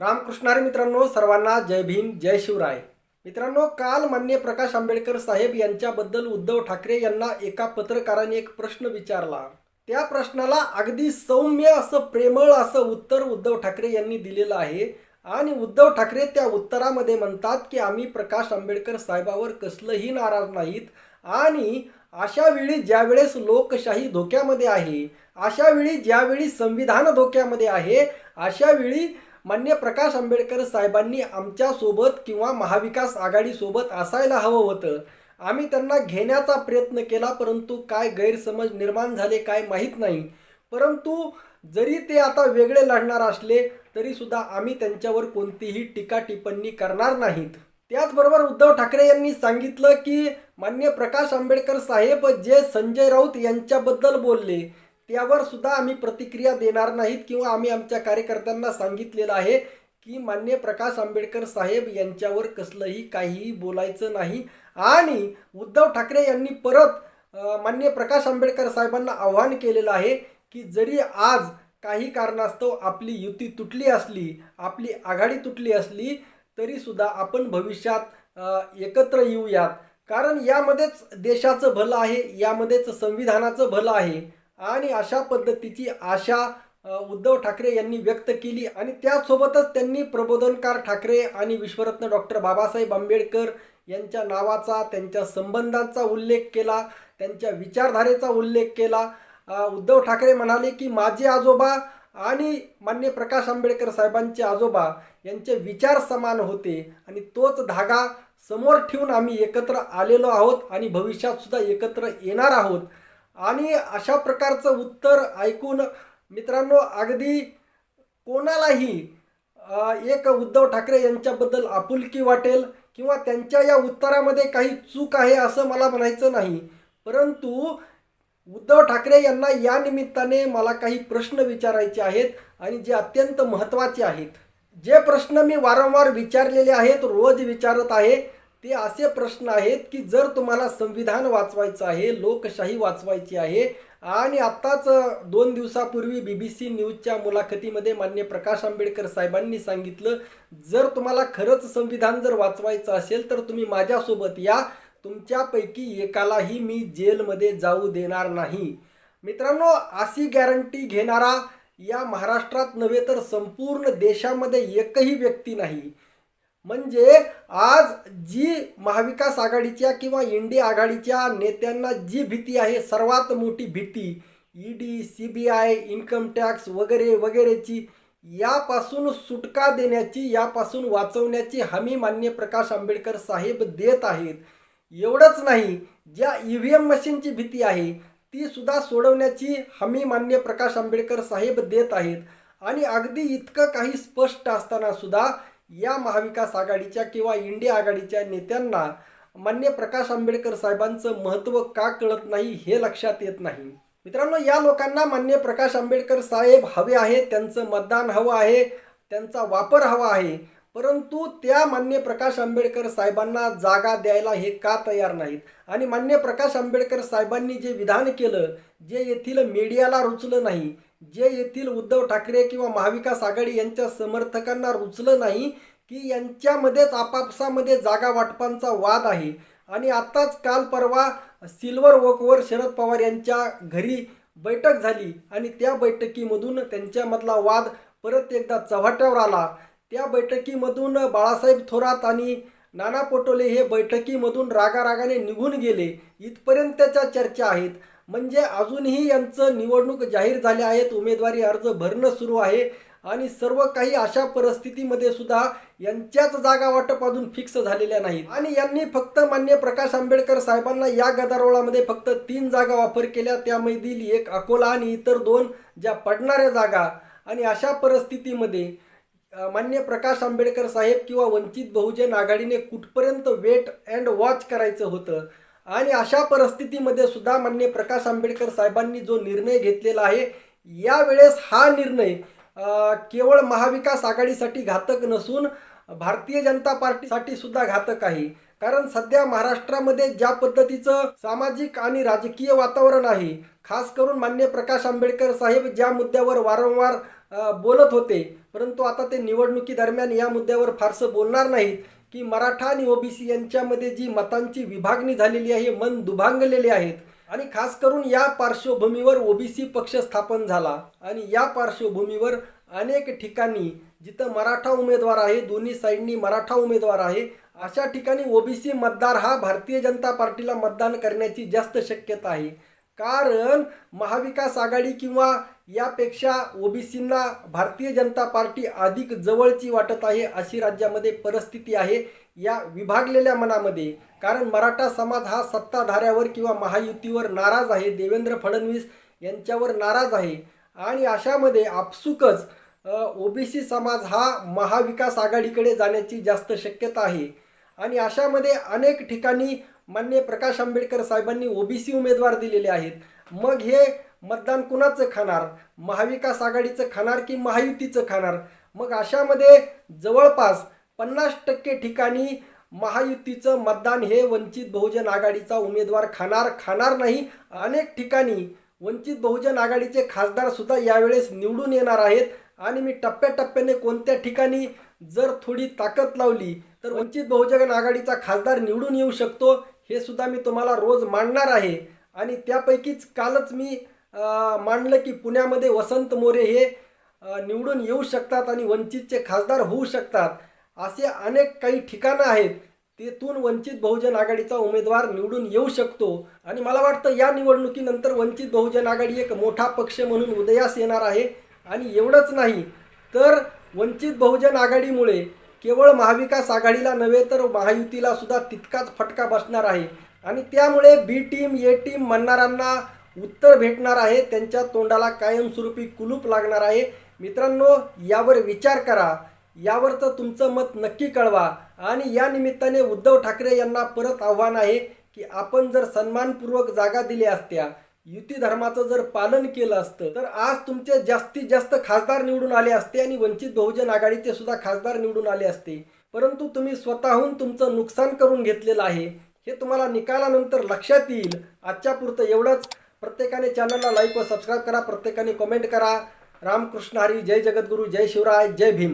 रामकृष्णारी मित्रांनो सर्वांना जय भीम जय शिवराय. मित्रांनो काल मान्य प्रकाश आंबेडकर साहेब यांच्याबद्दल उद्धव ठाकरे यांना एका पत्रकाराने एक प्रश्न विचारला. त्या प्रश्नाला अगदी सौम्य असं प्रेमळ असं उत्तर उद्धव ठाकरे यांनी दिलेलं आहे आणि उद्धव ठाकरे त्या उत्तरामध्ये म्हणतात की आम्ही प्रकाश आंबेडकर साहेबावर कसलंही नाराज नाहीत आणि अशा वेळी ज्यावेळेस लोकशाही धोक्यामध्ये आहे अशा वेळी ज्यावेळी संविधान धोक्यामध्ये आहे अशा वेळी मान्य प्रकाश आंबेडकर साहेबांनी आमच्यासोबत किंवा महाविकास आघाडीसोबत असायला हवं होतं. आम्ही त्यांना घेण्याचा प्रयत्न केला परंतु काय गैरसमज निर्माण झाले काय माहीत नाही. परंतु जरी ते आता वेगळे लढणार असले तरीसुद्धा आम्ही त्यांच्यावर कोणतीही टीका टिप्पणी करणार नाहीत. त्याचबरोबर उद्धव ठाकरे यांनी सांगितलं की मान्य प्रकाश आंबेडकर साहेब जे संजय राऊत यांच्याबद्दल बोलले त्यावर सुद्धा आम्ही प्रतिक्रिया देणार नाहीत किंवा आम्ही आमच्या कार्यकर्त्यांना सांगितलेलं आहे की मान्य प्रकाश आंबेडकर साहेब यांच्यावर कसलंही काहीही बोलायचं नाही. आणि उद्धव ठाकरे यांनी परत मान्य प्रकाश आंबेडकर साहेबांना आव्हान केलेलं आहे की जरी आज काही कारणास्तव आपली युती तुटली असली आपली आघाडी तुटली असली तरीसुद्धा आपण भविष्यात एकत्र येऊयात. कारण यामध्येच देशाचं भलं आहे यामध्येच संविधानाचं भलं आहे. आणि अशा पद्धतीची आशा उद्धव ठाकरे यांनी व्यक्त केली आणि त्यासोबतच त्यांनी प्रबोधनकार ठाकरे आणि विश्वरत्न डॉक्टर बाबासाहेब आंबेडकर यांच्या नावाचा त्यांच्या संबंधांचा उल्लेख केला त्यांच्या विचारधारेचा उल्लेख केला. उद्धव ठाकरे म्हणाले की माझे आजोबा आणि मान्य प्रकाश आंबेडकर साहेबांचे आजोबा यांचे विचार समान होते आणि तोच धागा समोर ठेवून आम्ही एकत्र आलेलो आहोत आणि भविष्यात सुद्धा एकत्र येणार आहोत. आणि अशा प्रकारचं उत्तर ऐकून मित्रांनो अगदी कोणालाही एक उद्धव ठाकरे यांच्याबद्दल आपुलकी वाटेल किंवा त्यांच्या या उत्तरामध्ये काही चूक आहे असं मला म्हणायचं नाही. परंतु उद्धव ठाकरे यांना या निमित्ताने मला काही प्रश्न विचारायचे आहेत आणि जे अत्यंत महत्त्वाचे आहेत. जे प्रश्न मी वारंवार विचारलेले आहेत रोज विचारत आहे ते असे प्रश्न आहेत की जर तुम्हाला संविधान वाचवायचं आहे लोकशाही वाचवायची आहे आणि आत्ताच दोन दिवसापूर्वी बी बी सी न्यूजच्या मुलाखतीमध्ये मान्य प्रकाश आंबेडकर साहेबांनी सांगितलं जर तुम्हाला खरंच संविधान जर वाचवायचं असेल तर तुम्ही माझ्यासोबत या. तुमच्यापैकी एकालाही मी जेलमध्ये जाऊ देणार नाही. मित्रांनो अशी गॅरंटी घेणारा या महाराष्ट्रात नव्हे तर संपूर्ण देशामध्ये एकही व्यक्ती नाही. म्हणजे आज जी महाविकास आघाडीच्या किंवा इंडिया आघाडीच्या नेत्यांना जी भीती आहे सर्वात मोठी भीती ED C B I income tax वगैरे वगैरेची यापासून सुटका देण्याची यापासून वाचवण्याची हमी मान्य प्रकाश आंबेडकर साहेब देत आहेत. एवढंच नाही ज्या ई व्ही एम मशीनची भीती आहे ती सुद्धा सोडवण्याची हमी मान्य प्रकाश आंबेडकर साहेब देत आहेत. आणि अगदी इतकं काही स्पष्ट असताना सुद्धा या महाविकास आघाडीच्या किंवा इंडिया आघाडीच्या नेत्यांना मान्य प्रकाश आंबेडकर साहेबांचं महत्त्व का कळत नाही हे लक्षात येत नाही. मित्रांनो या लोकांना मान्य प्रकाश आंबेडकर साहेब हवे आहे त्यांचं मतदान हवं आहे त्यांचा वापर हवा आहे परंतु त्या मान्य प्रकाश आंबेडकर साहेबांना जागा द्यायला हे का तयार नाहीत? आणि मान्य प्रकाश आंबेडकर साहेबांनी जे विधान केलं जे येथील मीडियाला रुचलं नाही जे येथील उद्धव ठाकरे किंवा महाविकास आघाडी यांच्या समर्थकांना रुचलं नाही की यांच्यामध्येच आपापसामध्ये जागा वाटपांचा वाद आहे. आणि आत्ताच काल परवा सिल्वर वॉकवर शरद पवार यांच्या घरी बैठक झाली आणि त्या बैठकीमधून त्यांच्यामधला वाद परत एकदा चव्हाट्यावर आला. त्या बैठकीमधून बाळासाहेब थोरात आणि नाना पटोले हे बैठकीमधून रागारागाने निघून गेले. इथपर्यंतच्या चर्चा आहेत. म्हणजे अजूनही यांचं निवडणूक जाहीर झाल्या आहेत. उमेदवारी अर्ज भरणं सुरू आहे. आणि सर्व काही अशा परिस्थितीमध्ये सुद्धा यांच्याच जागा वाटप अजून फिक्स झालेल्या नाहीत. आणि यांनी फक्त मान्य प्रकाश आंबेडकर साहेबांना या गदारोळामध्ये फक्त तीन जागा वापर केल्या. त्यामधील एक अकोला आणि इतर दोन ज्या पडणाऱ्या जागा. आणि अशा परिस्थितीमध्ये मान्य प्रकाश आंबेडकर साहेब किंवा वंचित बहुजन आघाडीने कुठपर्यंत वेट अँड वॉच करायचं होतं? आणि अशा परिस्थितीमध्ये सुद्धा मान्य प्रकाश आंबेडकर साहेबांनी जो निर्णय घेतलेला आहे यावेळेस हा निर्णय केवळ महाविकास आघाडीसाठी घातक नसून भारतीय जनता पार्टीसाठी सुद्धा घातक आहे. कारण सध्या महाराष्ट्रामध्ये ज्या पद्धतीचं सामाजिक आणि राजकीय वातावरण आहे खास करून मान्य प्रकाश आंबेडकर साहेब ज्या मुद्द्यावर वारंवार बोलत होते परंतु आता ते निवडणुकीदरम्यान या मुद्द्यावर फारसं बोलणार नाहीत. की मराठा आणि ओबीसी यांच्यामध्ये जी मतांची विभागणी झालेली आहे मन दुभांगलेले आहेत. आणि खास करून या पार्श्वभूमीवर ओबीसी पक्ष स्थापन झाला. आणि या पार्श्वभूमीवर अनेक ठिकाणी जिथं मराठा उमेदवार आहे दोन्ही साईडनी मराठा उमेदवार आहे अशा ठिकाणी ओबीसी मतदार हा भारतीय जनता पार्टीला मतदान करण्याची जास्त शक्यता आहे. कारण महाविकास आघाडी किंवा यापेक्षा ओबीसींना भारतीय जनता पार्टी अधिक जवळची वाटत आहे अशी राज्यामध्ये परिस्थिती आहे या विभागलेल्या मनामध्ये. कारण मराठा समाज हा सत्ताधाऱ्यावर किंवा महायुतीवर नाराज आहे. देवेंद्र फडणवीस यांच्यावर नाराज आहे. आणि अशामध्ये आपसुकच ओबीसी समाज हा महाविकास आघाडीकडे जाण्याची जास्त शक्यता आहे. आणि अशामध्ये अनेक ठिकाणी मान्य प्रकाश आंबेडकर साहेबांनी ओबीसी उमेदवार दिलेले आहेत. मग हे मतदान कुणाचं खाणार? महाविकास आघाडीचं खाणार की महायुतीचं खाणार? मग अशामध्ये जवळपास पन्नास टक्के ठिकाणी महायुतीचं मतदान हे वंचित बहुजन आघाडीचा उमेदवार खाणार खाणार नाही. अनेक ठिकाणी वंचित बहुजन आघाडीचे खासदारसुद्धा यावेळेस निवडून येणार आहेत. आणि मी टप्प्याटप्प्याने कोणत्या ठिकाणी जर थोडी ताकद लावली तर वंचित बहुजन आघाडीचा खासदार निवडून येऊ शकतो. हे सुद्धा मी तुम्हाला रोज मांडणार आहे. आणि त्यापैकीच कालच मी मांडलं की पुण्यामध्ये वसंत मोरे हे निवडून येऊ शकतात आणि वंचितचे खासदार होऊ शकतात. असे अनेक काही ठिकाणं आहेत. तेथून वंचित बहुजन आघाडीचा उमेदवार निवडून येऊ शकतो. आणि मला वाटतं या निवडणुकीनंतर वंचित बहुजन आघाडी एक मोठा पक्ष म्हणून उदयास येणार आहे. आणि एवढंच नाही तर वंचित बहुजन आघाडीमुळे केवळ महाविकास आघाडीला नव्हे तर महायुतीला सुद्धा तितकाच फटका बसणार आहे. आणि त्यामुळे बी टीम ए टीम म्हणणाऱ्यांना उत्तर भेटणार आहे. त्यांच्या तोंडाला कायमस्वरूपी कुलूप लागणार आहे. मित्रांनो यावर विचार करा. यावरचं तुमचं मत नक्की कळवा. आणि या निमित्ताने उद्धव ठाकरे यांना परत आव्हान आहे की आपण जर सन्मानपूर्वक जागा दिल्या असत्या युती धर्माचं जर पालन केलं असतं तर आज तुमचे जास्तीत जास्त खासदार निवडून आले असते आणि वंचित बहुजन आघाडीचे सुद्धा खासदार निवडून आले असते. परंतु तुम्ही स्वतःहून तुमचं नुकसान करून घेतलेलं आहे. हे तुम्हाला निकालानंतर लक्षात येईल. आजच्या पुरतं एवढंच. प्रत्येकाने चॅनलला लाईक व सबस्क्राईब करा. प्रत्येकाने कमेंट करा. रामकृष्ण हरी. जय जगद्गुरू. जय शिवराय. जय भीम.